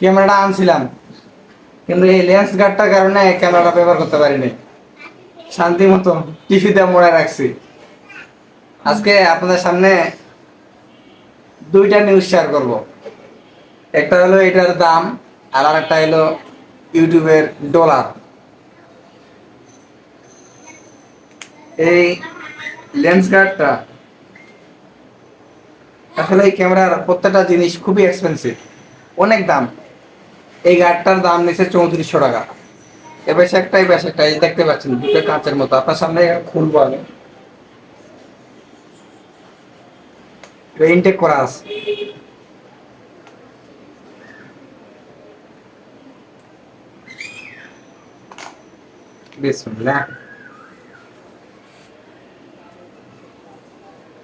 ক্যামেরাটা আনছিলাম, কিন্তু এই লেন্স গার্ডটার কারণে ক্যামেরাটা ব্যবহার করতে পারিনি। শান্তি মতো টিভিতে মোড়ায় রাখছি। আজকে আপনাদের সামনে দুইটা নিউজ শেয়ার করব। একটা হলো এটার দাম, আর আরেকটা হলো ইউটিউবের ডলার এই লেন্স গার্ডটা আসলে এই ক্যামেরার প্রত্যেকটা জিনিস খুবই এক্সপেন্সিভ অনেক দাম। এই গাড়টার দাম নিচ্ছে চৌত্রিশশো টাকা। এবার সে একটাই, বেশ একটা এই দেখতে পাচ্ছেন, দুটো কাঁচের মতো। আপনার সামনে খুলবো আমি। ইনটেক করা আছে।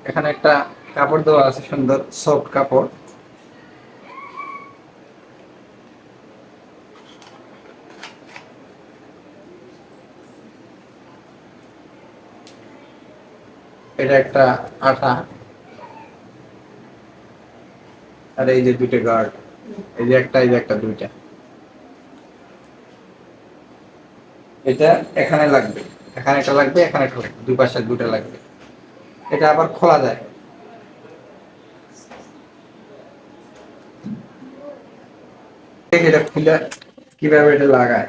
এখানে একটা কাপড় দেওয়া আছে সুন্দর সফট কাপড়। এটা একটা আঠা। আর এই যে দুইটা গার্ড এই যে একটা, এই যে একটা, দুইটা। এটা এখানে লাগবে, এখানে একটা লাগবে, এখানে একটা লাগবে, দুই পাশে দুইটা লাগবে। এটা আবার খোলা যায়। এটা খুলে কীভাবে এটা লাগায়?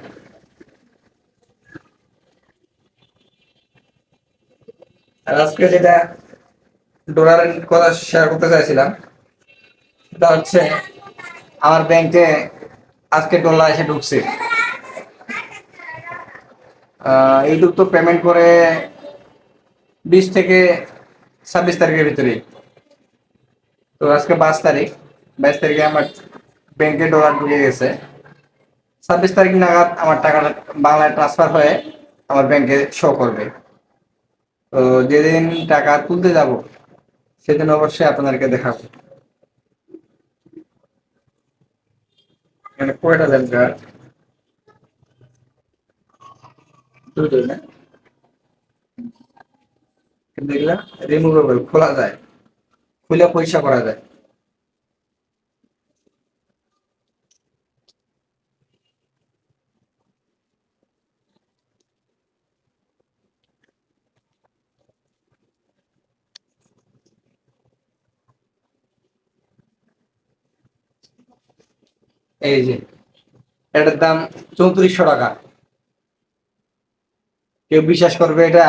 আর আজকে যেটা ডলারের কথা শেয়ার করতে চাইছিলাম, সেটা হচ্ছে আমার ব্যাংকে আজকে ডলার এসে ঢুকছে। ইউটিউব তো পেমেন্ট করে বিশ থেকে ছাব্বিশ তারিখের ভিতরে তো আজকে বাইশ তারিখ, বাইশ তারিখে আমার ব্যাংকে ডলার ঢুকে গেছে। ছাব্বিশ তারিখ নাগাদ আমার টাকাটা বাংলায় ট্রান্সফার হয়ে আমার ব্যাংকে শো করবে। তো যেদিন টাকা তুলতে যাব, সেদিন অবশ্যই আপনাদেরকে দেখাবো। এখানে কয়টা কিন্তু রিমুভেবল খোলা যায়। খুলে পরিষ্কার করা যায়। এই যে, এটার দাম চৌত্রিশশো টাকা। কেউ বিশ্বাস করবে এটা?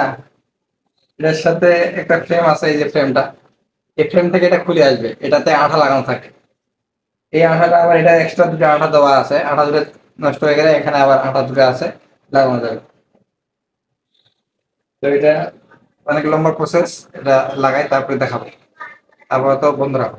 এটার সাথে একটা ফ্রেম আছে, এই যে ফ্রেমটা এই ফ্রেম থেকে এটা খুলে আসবে, এটাতে আঠা লাগানো থাকে। এই আঠাটা আবার এটা এক্সট্রা দুটো আঠা দেওয়া আছে, আঠা দুটো নষ্ট হয়ে গেলে এখানে আবার আঠা দুটো আছে, লাগানো যাবে। তো এটা অনেক লম্বা প্রসেস এটা লাগাই, তারপরে দেখাবো। তারপরে তো বন্ধ রাখো।